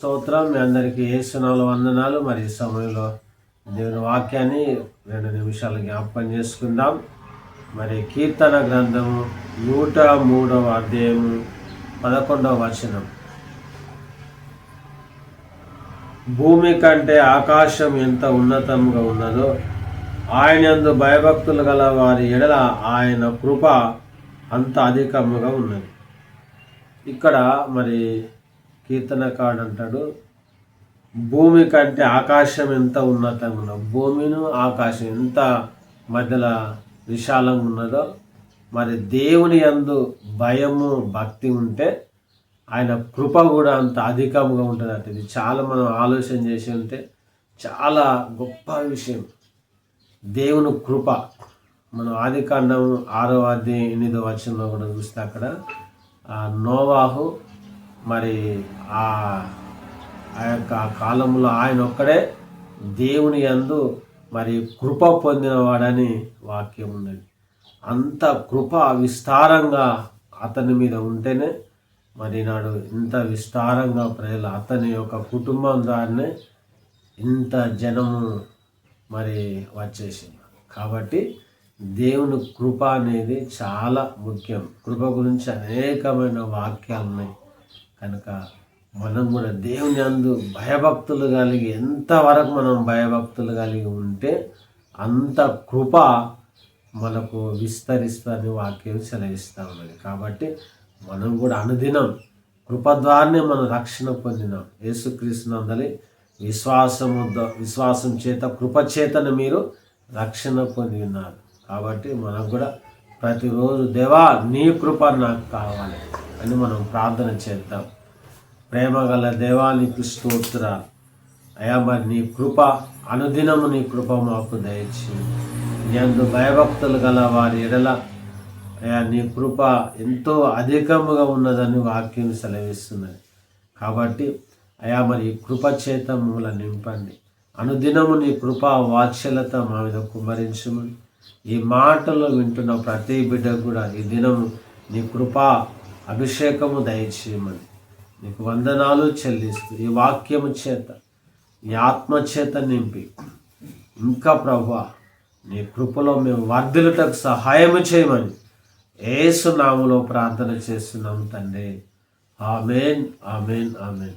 స్తోత్రం మీ అందరికీ ఏసునాలు వందనాలు. మరి ఈ సమయంలో దేవుని వాక్యాన్ని రెండు నిమిషాలు జ్ఞాపకం చేసుకుందాం. మరి కీర్తన గ్రంథము నూట మూడవ అధ్యాయము పదకొండవ వచనం. భూమి కంటే ఆకాశం ఎంత ఉన్నతంగా ఉన్నదో ఆయన ఎందు భయభక్తులు గల వారి ఎడల ఆయన కృప అంత అధికముగా ఉన్నది. ఇక్కడ మరి కీర్తనకాడు అంటాడు భూమి కంటే ఆకాశం ఎంత ఉన్నతంగా భూమిను ఆకాశం ఎంత మధ్యలో విశాలంగా ఉన్నదో మరి దేవుని యందు భయము భక్తి ఉంటే ఆయన కృప కూడా అంత అధికంగా ఉంటుంది అంటే ఇది చాలా మనం ఆలోచన చేసి ఉంటే చాలా గొప్ప విషయం. దేవుని కృప. మనం ఆది కాండం ఆరో అధ్యాయం ఎనిమిదో వచనంలో కూడా చూస్తే అక్కడ ఆ నోవాహు మరి ఆ ఆ యొక్క కాలంలో ఆయన ఒక్కడే దేవుని యందు మరి కృప పొందినవాడని వాక్యం ఉన్నది. అంత కృప విస్తారంగా అతని మీద ఉంటేనే మరి నాడు ఇంత విస్తారంగా ప్రజలు అతని యొక్క కుటుంబం ద్వారానే ఇంత జనము మరి వచ్చేసింది. కాబట్టి దేవుని కృప అనేది చాలా ముఖ్యం. కృప గురించి అనేకమైన వాక్యాలు ఉన్నాయి కనుక మనం కూడా దేవుని అందు భయభక్తులు కలిగి ఎంతవరకు మనం భయభక్తులు కలిగి ఉంటే అంత కృప మనకు విస్తరిస్తుందని వాక్యం సెలవిస్తూ ఉన్నది. కాబట్టి మనం కూడా అనుదినం కృప ద్వారానే మనం రక్షణ పొందినాం. యేసుక్రీస్తునందలి విశ్వాసము విశ్వాసం చేత కృప చేతను మీరు రక్షణ పొంది ఉన్నారు. కాబట్టి మనకు కూడా ప్రతిరోజు దేవా నీ కృప నాకు కావాలి. అని మనం ప్రార్థన చేద్దాం. ప్రేమ గల దేవానికి స్తోత్ర. అయా మరి నీ కృప అనుదినము నీ కృప మాకు దయచి నీ అందు భయభక్తులు గల వారి ఎడల అయా నీ కృప ఎంతో అధికముగా ఉన్నదని వాక్యం సెలవిస్తున్నది. కాబట్టి అయా మరి ఈ కృప చేత మూల నింపండి. అనుదినము నీ కృప వాత్సల్యత మా మీద కుమరించమని ఈ మాటలు వింటున్న ప్రతి బిడ్డకు కూడా ఈ దినము నీ కృప అభిషేకము దయచేయమని. నీకు వందనాలు చెల్లిస్తూ ఈ వాక్యము చేత ఈ ఆత్మ చేత నింపి ఇంకా ప్రభా నీ కృపలో మేము వర్ధిల్లుటకు సహాయము చేయమని ఏసునాములో ప్రార్థన చేస్తున్నాం తండ్రి. Amen amen amen.